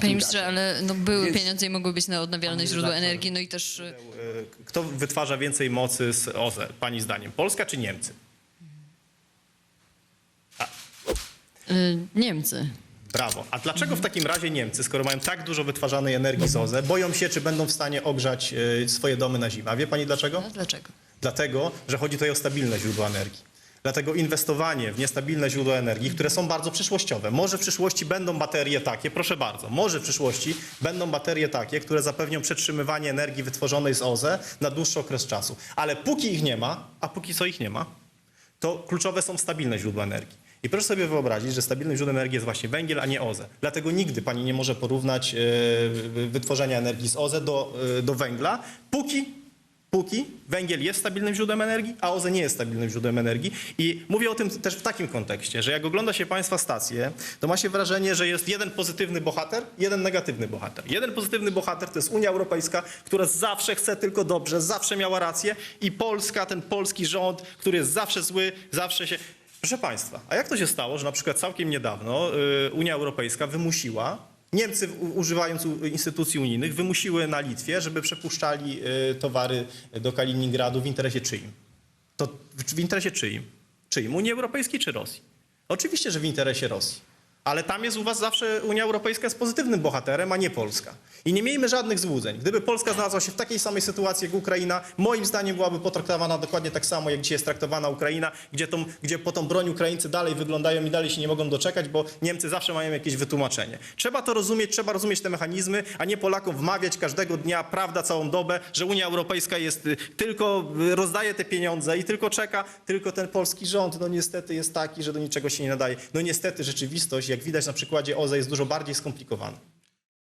Panie ministrze, ale no, były Więc- pieniądze i mogły być na odnawialne źródła energii, no i też... y, Kto wytwarza więcej mocy z OZE, pani zdaniem? Polska czy Niemcy? y, Niemcy. Brawo. A dlaczego w takim razie Niemcy, skoro mają tak dużo wytwarzanej energii z OZE, boją się, czy będą w stanie ogrzać e, swoje domy na zimę? A wie pani dlaczego? No dlaczego? Dlatego, że chodzi tutaj o stabilne źródła energii. Dlatego inwestowanie w niestabilne źródła energii, które są bardzo przyszłościowe. Może w przyszłości będą baterie takie, proszę bardzo, może w przyszłości będą baterie takie, które zapewnią przetrzymywanie energii wytworzonej z OZE na dłuższy okres czasu. Ale póki ich nie ma, a póki co ich nie ma, to kluczowe są stabilne źródła energii. I proszę sobie wyobrazić, że stabilnym źródłem energii jest właśnie węgiel, a nie OZE. Dlatego nigdy pani nie może porównać e, wytworzenia energii z OZE do, e, do węgla, póki, póki węgiel jest stabilnym źródłem energii, a OZE nie jest stabilnym źródłem energii. I mówię o tym też w takim kontekście, że jak ogląda się państwa stację, to ma się wrażenie, że jest jeden pozytywny bohater, jeden negatywny bohater. Jeden pozytywny bohater to jest Unia Europejska, która zawsze chce tylko dobrze, zawsze miała rację i Polska, ten polski rząd, który jest zawsze zły, zawsze się... Proszę Państwa, a jak to się stało, że na przykład całkiem niedawno y, Unia Europejska wymusiła, Niemcy używając instytucji unijnych, wymusiły na Litwie, żeby przepuszczali y, towary do Kaliningradu w interesie czyim? To w interesie czyim? Czyim? Unii Europejskiej czy Rosji? Oczywiście, że w interesie Rosji. Ale tam jest u was zawsze Unia Europejska jest pozytywnym bohaterem, a nie Polska. I nie miejmy żadnych złudzeń. Gdyby Polska znalazła się w takiej samej sytuacji jak Ukraina, moim zdaniem byłaby potraktowana dokładnie tak samo, jak dzisiaj jest traktowana Ukraina, gdzie, tą, gdzie po tą broń Ukraińcy dalej wyglądają i dalej się nie mogą doczekać, bo Niemcy zawsze mają jakieś wytłumaczenie. Trzeba to rozumieć, trzeba rozumieć te mechanizmy, a nie Polakom wmawiać każdego dnia, prawda, całą dobę, że Unia Europejska jest y, tylko, y, rozdaje te pieniądze i tylko czeka, tylko ten polski rząd, no niestety jest taki, że do niczego się nie nadaje. No niestety rzeczywistość, jak widać na przykładzie OZE, jest dużo bardziej skomplikowana.